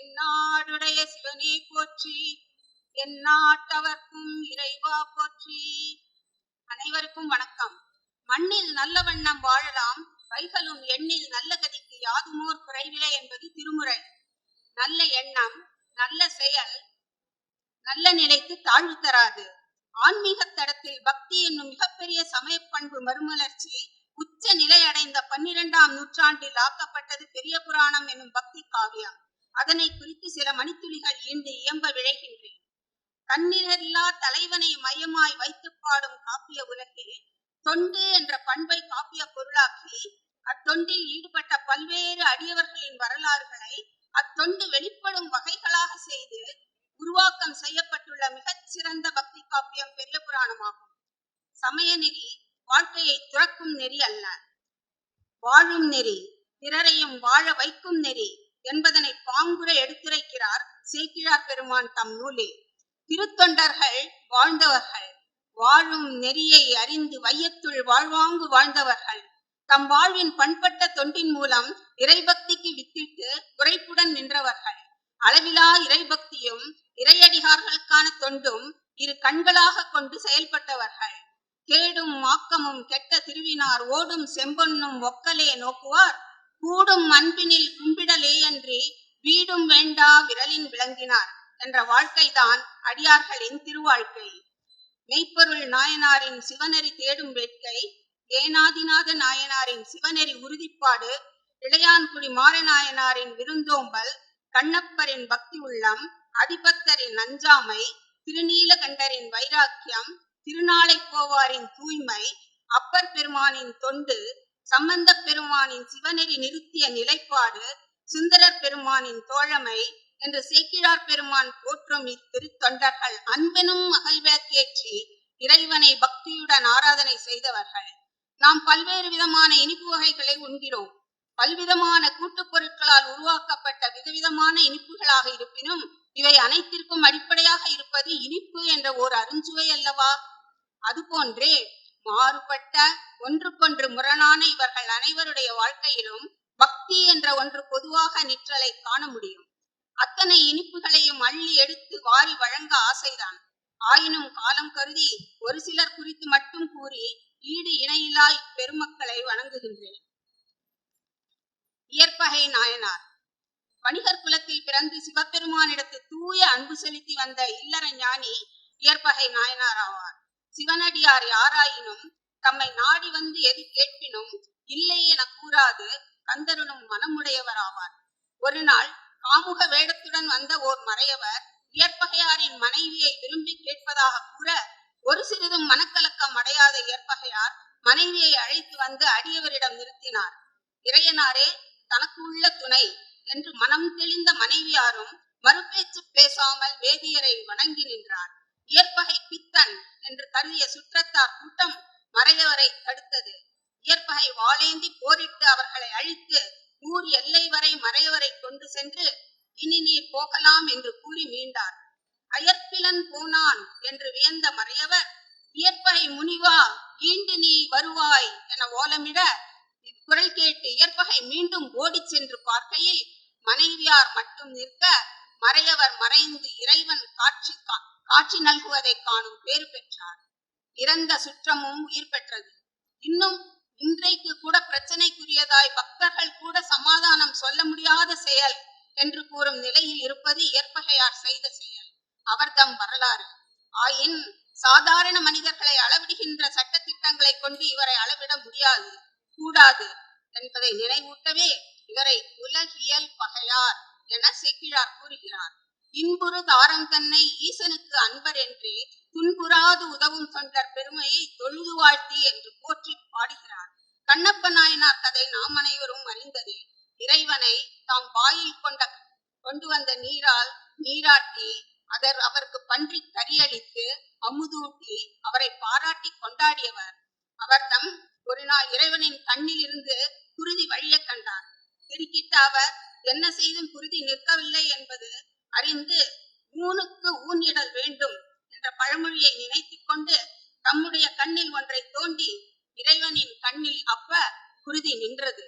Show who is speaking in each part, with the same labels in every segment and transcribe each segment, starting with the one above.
Speaker 1: என்னாடுடைய சிவனே போற்றி எந்நாட்டவர்க்கும் இறைவா போற்றி. அனைவருக்கும் வணக்கம். மண்ணில் நல்ல வண்ணம் வாழலாம் வைகளும் எண்ணில் நல்ல கதிக்கு யாதுமோர் குறைவில்லை என்பது திருமுறை. நல்ல எண்ணம் நல்ல செயல் நல்ல நிலைக்கு தாழ்வு தராது. ஆன்மீக தடத்தில் பக்தி என்னும் மிகப்பெரிய சமய பண்பு மறுமலர்ச்சி உச்ச நிலை அடைந்த பன்னிரெண்டாம் நூற்றாண்டில் ஆக்கப்பட்டது பெரிய புராணம் என்னும் பக்தி காவியம். அதனை குறித்து சில மணித்துளிகள் ஈண்டு இயம்ப விழைகின்றேன். தன்னிலரில்லா தலைவனை மையமாய் வைத்து பாடும் காப்பிய உலகில் தொண்டு என்ற பண்பை காப்பிய பொருளாக்கி அத்தொண்டில் ஈடுபட்ட பல்வேறு அடியவர்களின் வரலாறுகளை அத்தொண்டு வெளிப்படும் வகைகளாக செய்து உருவாக்கம் செய்யப்பட்டுள்ள மிகச் சிறந்த பக்தி காப்பியம் பெரிய புராணமாகும். சமய நெறி வாழ்க்கையை துறக்கும் நெறி அல்ல. வாழும் நெறி பிறரையும் வாழ வைக்கும் நெறி என்பதனை பாங்குற எடுத்துரைக்கிறார் சேக்கிழார் பெருமான் தம் நூலில் திருத்தொண்டர்கள் வாழ்ந்தவர்கள் வாழும் நெறியை அறிந்து வையத்துள் வாழ்வாங்கு வாழ்ந்தவர்கள் தம் வாழ்வின் பண்பட்ட தொண்டின் மூலம் இறைபக்திக்கு வித்திட்டு குறைப்புடன் நின்றவர்கள். அளவிலா இறைபக்தியும் இறையடிகார்களுக்கான தொண்டும் இரு கண்களாக கொண்டு செயல்பட்டவர்கள். கேடும் மாக்கமும் கெட்ட திருவினார் ஓடும் செம்பொன்னும் ஒக்கலே நோக்குவார். கூடும் அன்பினில் கும்பிடலே அன்றி வீடும் வேண்டா விரலின் விளங்கினார் என்ற வாழ்க்கைதான் அடியார்களின் திருவாழ்க்கை. மெய்ப்பொருள் நாயனாரின் சிவநெறி தேடும் வேட்கை ஏனாதிநாத நாயனாரின் சிவநெறி உறுதிப்பாடு இளையான்குடி மாரநாயனாரின் விருந்தோம்பல் கண்ணப்பரின் பக்தி உள்ளம் அதிபத்தரின் அஞ்சாமை திருநீலகண்டரின் வைராக்கியம் திருநாளைக்கோவாரின் தூய்மை அப்பர் பெருமானின் தொண்டு சம்பந்த பெருமானின் சிவநெறி நிறுத்திய நிலைப்பாடு சுந்தரர் பெருமானின் தோழமை என்று சேக்கிழார் பெருமான் போற்றும் இத்திருத்தொண்டர்கள் அன்பெனும் மகிழ்வேற்றேற்றி இறைவனை பக்தியுடன் ஆராதனை செய்தவர்கள். நாம் பல்வேறு விதமான இனிப்பு வகைகளை உண்கிறோம். பல்விதமான கூட்டுப் பொருட்களால் உருவாக்கப்பட்ட விதவிதமான இனிப்புகளாக இருப்பினும் இவை அனைத்திற்கும் அடிப்படையாக இருப்பது இனிப்பு என்ற ஓர் அருஞ்சுவை அல்லவா? அதுபோன்றே மாறுபட்ட ஒன்றுக்கொன்று முரணான இவர்கள் அனைவருடைய வாழ்க்கையிலும் பக்தி என்ற ஒன்று பொதுவாக நிற்றலை காண முடியும். அத்தனை இனிப்புகளையும் அள்ளி எடுத்து வாரி வழங்க ஆசைதான். ஆயினும் காலம் கருதி ஒரு சிலர் குறித்து மட்டும் கூறி ஈடு இணையிலாய் பெருமக்களை வணங்குகின்றேன். இயற்பகை நாயனார். வணிகர் குலத்தில் பிறந்து சிவபெருமானிடத்து தூய அன்பு செலுத்தி வந்த இல்லற ஞானி இயற்பகை நாயனார் ஆவார். சிவனடியார் யாராயினும் தம்மை நாடி வந்து எது கேட்பினும் இல்லை என கூறாது கந்தரனும் மனமுடையவர் ஆவார் ஒரு நாள் காமுக வேடத்துடன் வந்த ஓர் மறையவர் இயற்பகையாரின் மனைவியை விரும்பி கேட்பதாக கூற ஒரு சிறிதும் மனக்கலக்கம் அடையாத இயற்பகையார் மனைவியை அழைத்து வந்து அடியவரிடம் நிறுத்தினார். இறையனாரே தனக்கு உள்ள துணை என்று மனம் தெளிந்த மனைவியாரும் மறுபேச்சு பேசாமல் வேதியரை வணங்கி நின்றார். இயற்பகை பித்தன் என்று கருதிய சுற்றத்தார் கூட்டம் மறையவரை தடுத்தது. இயற்பகை வாளேந்தி போரிட்டு அவர்களை அழித்து ஊர் எல்லை வரை மறையவரை கொண்டு சென்று இனி நீ போகலாம் என்று கூறி மீண்டார். அயற்பிலன் போனான் என்று வியந்த மறையவர் இயற்பகை முனிவா ஈண்டு நீ வருவாய் என ஓலமிட இக்குரல் கேட்டு இயற்பகை மீண்டும் ஓடிச் சென்று பார்க்கையில் மனைவியார் மட்டும் நிற்க மறையவர் மறைந்து இறைவன் காட்சி காட்சி நல்குவதை காணும் பேறு பெற்றார். இறந்த சுற்றமும் உயிர் பெற்றது. இன்னும் இன்றைக்கு கூட பிரச்சனைக்குரியதாய் பக்தர்கள் கூட சமாதானம் சொல்ல முடியாத செயல் என்று கூறும் நிலையில் இருப்பது இயற்பகையார் செய்த செயல். அவர்தம் வரலாறு. ஆயின் சாதாரண மனிதர்களை அளவிடுகின்ற சட்டத்திட்டங்களை கொண்டு இவரை அளவிட முடியாது கூடாது என்பதை நினைவூட்டவே இவரை உலகியல் பகையார் என சேக்கிழார் கூறுகிறார். இன்புறு தாரம் தன்னை ஈசனுக்கு அன்பர் என்றே துன்புறாது உதவும் சொன்ற பெருமையை தொழுது வாழ்த்தி என்று போற்றி பாடுகிறார். கண்ணப்ப நாயனார் கதை நாம் அனைவரும் அறிந்ததே. இறைவனை தாம் வாயில் கொண்ட கொண்டு வந்த நீரால் நீராட்டி அதர் அவருக்கு பன்றி கரியளித்து அமுதூட்டி அவரை பாராட்டி கொண்டாடியவர். அவர்தம் ஒரு நாள் இறைவனின் கண்ணில் இருந்து குருதி வழிய கண்டார். திருக்கிட்ட அவர் என்ன செய்தும் குருதி நிற்கவில்லை என்பது அறிந்து ஊனுக்கு இடல் வேண்டும் என்ற பழமொழியை நினைத்துக் கொண்டு தம்முடைய கண்ணில் ஒன்றை தோண்டி இறைவனின் கண்ணில் அப்ப குருதி நின்றது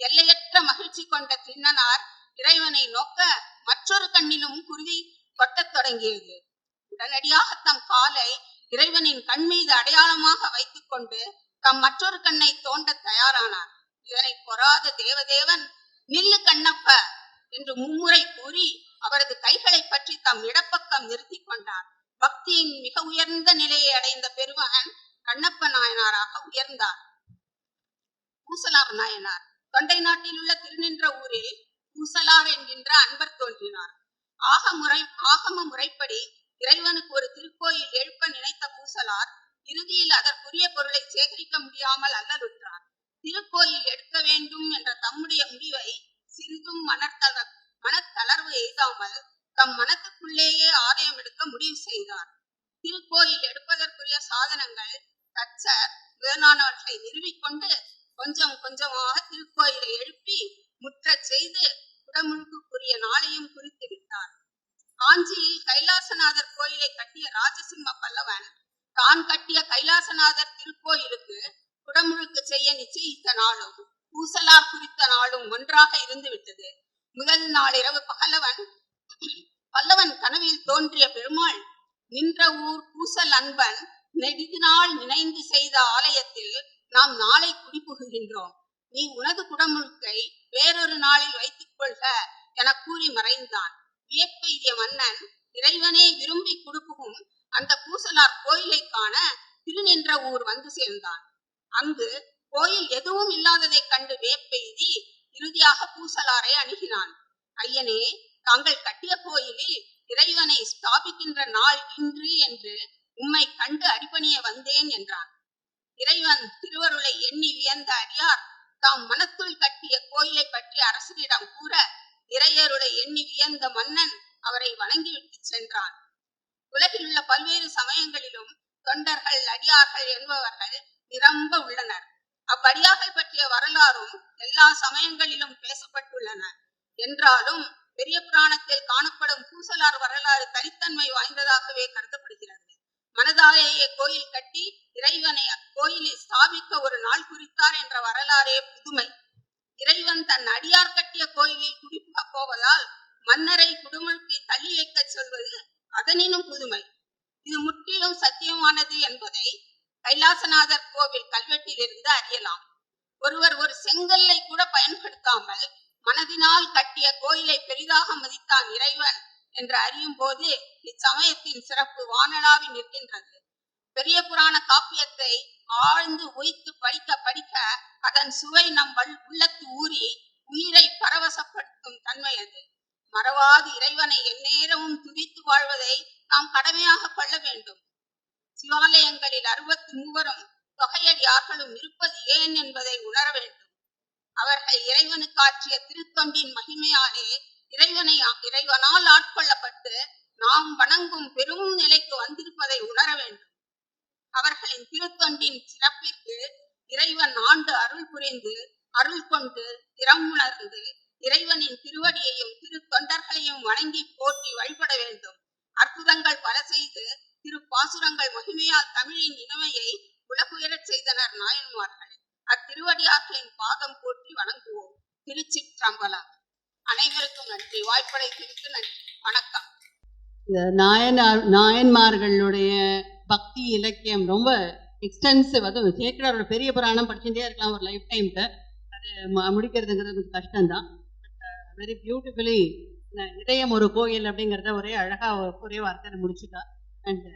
Speaker 1: எல்லையற்ற மகிழ்ச்சி கொண்ட கிண்ணனார் இறைவனை நோக்க மற்றொரு கண்ணிலும் குருதி கொட்டத் தொடங்கியது உடனடியாக தம் காலை இறைவனின் கண் மீது அடையாளமாக வைத்துக் கொண்டு தம் மற்றொரு கண்ணை தோண்ட தயாரானார். இதனை பொறாத தேவதேவன் நில்லு கண்ணப்ப என்று மும்முறை கூறி அவரது கைகளை பற்றி தம் இடப்பக்கம் நிறுத்தி கொண்டார். பக்தியின் மிக உயர்ந்த நிலையை அடைந்த பெருமகன் கண்ணப்ப நாயனாராக உயர்ந்தார். பூசலார் நாயனார் தொண்டை நாட்டில் உள்ள திருநின்ற ஊரில் பூசலார் என்கின்ற அன்பர் தோன்றினார். ஆக முறை ஆகம முறைப்படி இறைவனுக்கு ஒரு திருக்கோயில் எழுப்ப நினைத்த பூசலார் இறுதியில் அதற்குரிய பொருளை சேகரிக்க முடியாமல் அல்லலுற்றார் திருக்கோயில் எடுக்க வேண்டும் என்ற தம்முடைய முடிவை சிறிதும் மனத்தள மனத்தளர்வு எய்தாமல் தம் மனத்துக்குள்ளேயே ஆலயம் எடுக்க முடிவு செய்தார். திருக்கோயில் எடுப்பதற்குரிய சாதனங்கள் தச்சர் முதலானவற்றை நிறுவிக்கொண்டு கொஞ்சம் கொஞ்சமாக திருக்கோயிலை எழுப்ப முற்றச் செய்து குடமுழுக்குக்குரிய நாளையும் குறித்து விட்டார் காஞ்சியில் கைலாசநாதர் கோயிலை கட்டிய ராஜசிம்ம பல்லவன் தான் கட்டிய கைலாசநாதர் திருக்கோயிலுக்கு குடமுழுக்கு செய்ய நிச்சயித்த நாளும் பூசலார் குறித்த நாளும் ஒன்றாக இருந்து விட்டது முதல் நாள் இரவு பகலவன் பல்லவன் கனவில் தோன்றிய பெருமாள் நின்ற ஊர் பூசல் அன்பன் நெடுது நினைந்து செய்த ஆலயத்தில் நாம் நாளை குடிபுகுகின்றோம். நீ உனது குடமுழுக்கை வேறொரு நாளில் வைத்துக் கொள்க என கூறி மறைந்தான். வியப்பெய்திய மன்னன் இறைவனே விரும்பி குடுப்புகும் அந்த பூசலார் கோயிலை காண திருநின்ற ஊர் வந்து சேர்ந்தான். அங்கு கோயில் எதுவும் இல்லாததை கண்டு வேப்பெய்தி இறுதியாக பூசலாரை அணுகினான். ஐயனே தாங்கள் கட்டிய கோயிலில் இறைவனை ஸ்தாபிக்கின்ற நாள் இன்று என்று உம்மை கண்டு அடிபணிய வந்தேன் என்றான். இறைவன் திருவருளை எண்ணி வியந்த அடியார் தாம் மனத்துள் கட்டிய கோயிலை பற்றி அரசரிடம் கூற இறையருளை எண்ணி வியந்த மன்னன் அவரை வணங்கிவிட்டு சென்றான். உலகில் உள்ள பல்வேறு சமயங்களிலும் தொண்டர்கள் அடியார்கள் என்பவர்கள் நிரம்ப உள்ளனர். அவ்வடியார்கள் பற்றிய வரலாறும் எல்லா சமயங்களிலும் பேசப்பட்டுள்ளன. என்றாலும் பெரிய புராணத்தில் காணப்படும் பூசலார் வரலாறு தனித்தன்மை வாய்ந்ததாகவே கருதப்படுகிறது. மனதாலேயே கோயில் கட்டி இறைவனை அக்கோயிலில் ஸ்தாபிக்க ஒரு நாள் குறித்தார் என்ற வரலாறே புதுமை. இறைவன் தன் அடியார் கட்டிய கோயிலில் குடிப்புகப் போவதால் மன்னரை குடுமுழுக்கை தள்ளி வைக்க சொல்வது அதனினும் புதுமை. இது முற்றிலும் சத்தியமானது என்பதை கைலாசநாதர் கோவில் கல்வெட்டிலிருந்து அறியலாம். ஒருவர் ஒரு செங்கல்லை கூட பயன்படுத்தாமல் மனதினால் கட்டிய கோயிலை பெரிதாக மதித்தான் இறைவன் என்று அறியும் போது இச்சமயத்தின் சிறப்பு வானலாவி நிற்கின்றது. பெரிய புராண காப்பியத்தை ஆழ்ந்து உய்த்து படிக்க படிக்க அதன் சுவை நம் உள்ளத்து ஊறி உயிரை மறவாது இறைவனை எந்நேரமும் துதித்து வாழ்வதை நாம் கடமையாக கொள்ள வேண்டும். சிவாலயங்களில் அறுபத்தி மூவரும் தொகையடியார்களும் இருப்பது ஏன் என்பதை உணர வேண்டும். அவர்கள் இறைவனுக்கு ஆற்றிய திருத்தொண்டின் மகிமையாலே இறைவனை இறைவனால் ஆட்கொள்ளப்பட்டு நாம் வணங்கும் பெரும் நிலைக்கு வந்திருப்பதை உணர வேண்டும். அவர்களின் திருத்தொண்டின் சிறப்பிற்கு இறைவன் ஆண்டு அருள் புரிந்து அருள் கொண்டு திறம் உணர்ந்து இறைவனின் திருவடியையும் திரு தொண்டர்களையும் வணங்கி போற்றி வழிபட வேண்டும். அற்புதங்கள் பல செய்து திரு பாசுரங்கள் மகிமையால் தமிழின் இனிமையை உலகுயரச் செய்தனர் நாயன்மார்கள். அத்திருவடியார்களின் பாதம் போற்றி வணங்குவோம். திருச்சிற்றம்பலம். அனைவருக்கும் நன்றி. வாய்ப்படை திருத்து நன்றி வணக்கம்.
Speaker 2: இந்த நாயனார் நாயன்மார்களுடைய பக்தி இலக்கியம் ரொம்ப எக்ஸ்டென்சிவ் அதுவும் சேக்கரோட பெரிய புராணம் படிச்சுட்டே இருக்கலாம் ஒரு லைஃப் டைம்க்கு அது முடிக்கிறதுங்கிறது கொஞ்சம் கஷ்டம்தான். வெரி பியூட்டிஃபுல்லி இதயம் ஒரு கோயில் அப்படிங்கிறத ஒரே அழகா ஒரே வார்த்தை முடிச்சுட்டா. அண்ட்